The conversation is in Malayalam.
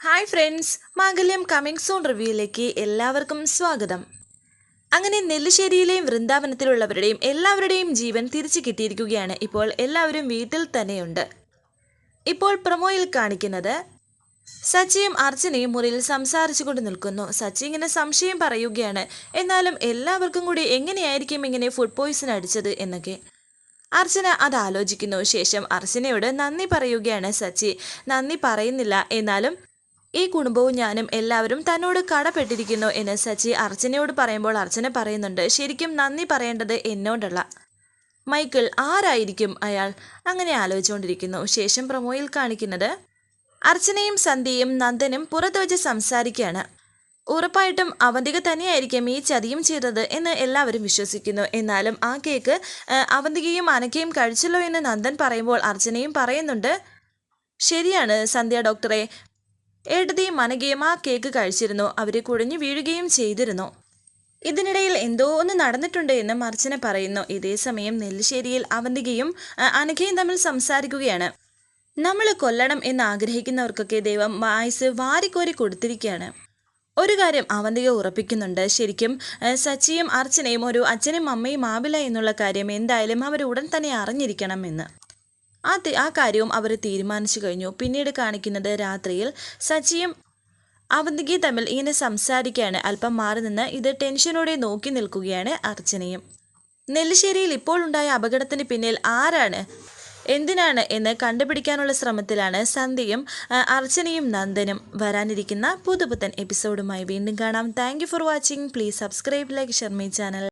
Hi friends Mangalyam coming soon റിവ്യൂയിലേക്ക് എല്ലാവർക്കും സ്വാഗതം. അങ്ങനെ നെല്ലിശ്ശേരിയിലെയും വൃന്ദാവനത്തിലുള്ളവരുടെയും എല്ലാവരുടെയും ജീവൻ തിരിച്ചു കിട്ടിയിരിക്കുകയാണ് ഇപ്പോൾ എല്ലാവരും വീട്ടിൽ തന്നെയുണ്ട്. ഇപ്പോൾ പ്രൊമോയിൽ കാണിക്കുന്നത് സച്ചിയും അർച്ചനയും മുറിയിൽ സംസാരിച്ചുകൊണ്ട് നിൽക്കുന്നു. സച്ചി ഇങ്ങനെ സംശയം പറയുകയാണ്. എന്നാലും എല്ലാവർക്കും കൂടി എങ്ങനെയായിരിക്കും ഇങ്ങനെ ഫുഡ് പോയിസൺ അടിച്ചത് എന്നൊക്കെ. അർച്ചന അത് ആലോചിക്കുന്നു ശേഷം അർച്ചനയോട് നന്ദി പറയുകയാണ് സച്ചി. നന്ദി പറയുന്നില്ല. എന്നാലും ഈ കുടുംബവും ഞാനും എല്ലാവരും തന്നോട് കടപ്പെട്ടിരിക്കുന്നു എന്ന് സച്ചി അർച്ചനയോട് പറയുമ്പോൾ അർച്ചന പറയുന്നുണ്ട് ശരിക്കും നന്ദി പറയേണ്ടത് എന്നോടല്ല. മൈക്കിൾ ആരായിരിക്കും അയാൾ? അങ്ങനെ ആലോചിച്ചുകൊണ്ടിരിക്കുന്നു. ശേഷം പ്രൊമോയിൽ കാണിക്കുന്നത് അർച്ചനയും സന്ധ്യയും നന്ദനും പുറത്തു വെച്ച് സംസാരിക്കുകയാണ്. ഉറപ്പായിട്ടും അവന്തിക തന്നെയായിരിക്കും ഈ ചതിയും ചെയ്തത് എന്ന് എല്ലാവരും വിശ്വസിക്കുന്നു. എന്നാലും ആ കേക്ക് അവന്തികയും അനക്കയും കഴിച്ചല്ലോ എന്ന് നന്ദൻ പറയുമ്പോൾ അർച്ചനയും പറയുന്നുണ്ട് ശരിയാണ് സന്ധ്യ ഡോക്ടറെ ഏട്ടതിയും മനകയും ആ കേക്ക് കഴിച്ചിരുന്നു. അവരെ കുഴഞ്ഞു വീഴുകയും ചെയ്തിരുന്നു. ഇതിനിടയിൽ എന്തോ ഒന്ന് നടന്നിട്ടുണ്ട് എന്ന് അർച്ചന പറയുന്നു. ഇതേ സമയം നെല്ലിശ്ശേരിയിൽ അവന്തികയും അനഘയും തമ്മിൽ സംസാരിക്കുകയാണ്. നമ്മൾ കൊല്ലണം എന്ന് ആഗ്രഹിക്കുന്നവർക്കൊക്കെ ദൈവം ആയുസ് വാരിക്കോരി കൊടുത്തിരിക്കുകയാണ്. ഒരു കാര്യം അവന്തിക ഉറപ്പിക്കുന്നുണ്ട്. ശരിക്കും സച്ചിയും അർച്ചനയും ഒരു അച്ഛനും അമ്മയും ആവില്ല എന്നുള്ള കാര്യം എന്തായാലും അവർ ഉടൻ തന്നെ അറിഞ്ഞിരിക്കണമെന്ന്. ആ ആ കാര്യവും അവർ തീരുമാനിച്ചു കഴിഞ്ഞു. പിന്നീട് കാണിക്കുന്നത് രാത്രിയിൽ സച്ചിയും അവന്തികയും തമ്മിൽ ഇങ്ങനെ സംസാരിക്കുകയാണ്. അല്പം മാറി നിന്ന് ഇത് ടെൻഷനോടെ നോക്കി നിൽക്കുകയാണ് അർച്ചനയും. നെല്ലിശ്ശേരിയിൽ ഇപ്പോൾ ഉണ്ടായ അപകടത്തിന് പിന്നിൽ ആരാണ്? എന്തിനാണ് എന്ന് കണ്ടുപിടിക്കാനുള്ള ശ്രമത്തിലാണ് സന്ധ്യയും അർച്ചനയും നന്ദനും വരാനിരിക്കുന്ന പുതുപുത്തൻ എപ്പിസോഡുമായി വീണ്ടും കാണാം. Thank for watching. Please subscribe like Sharmi channel.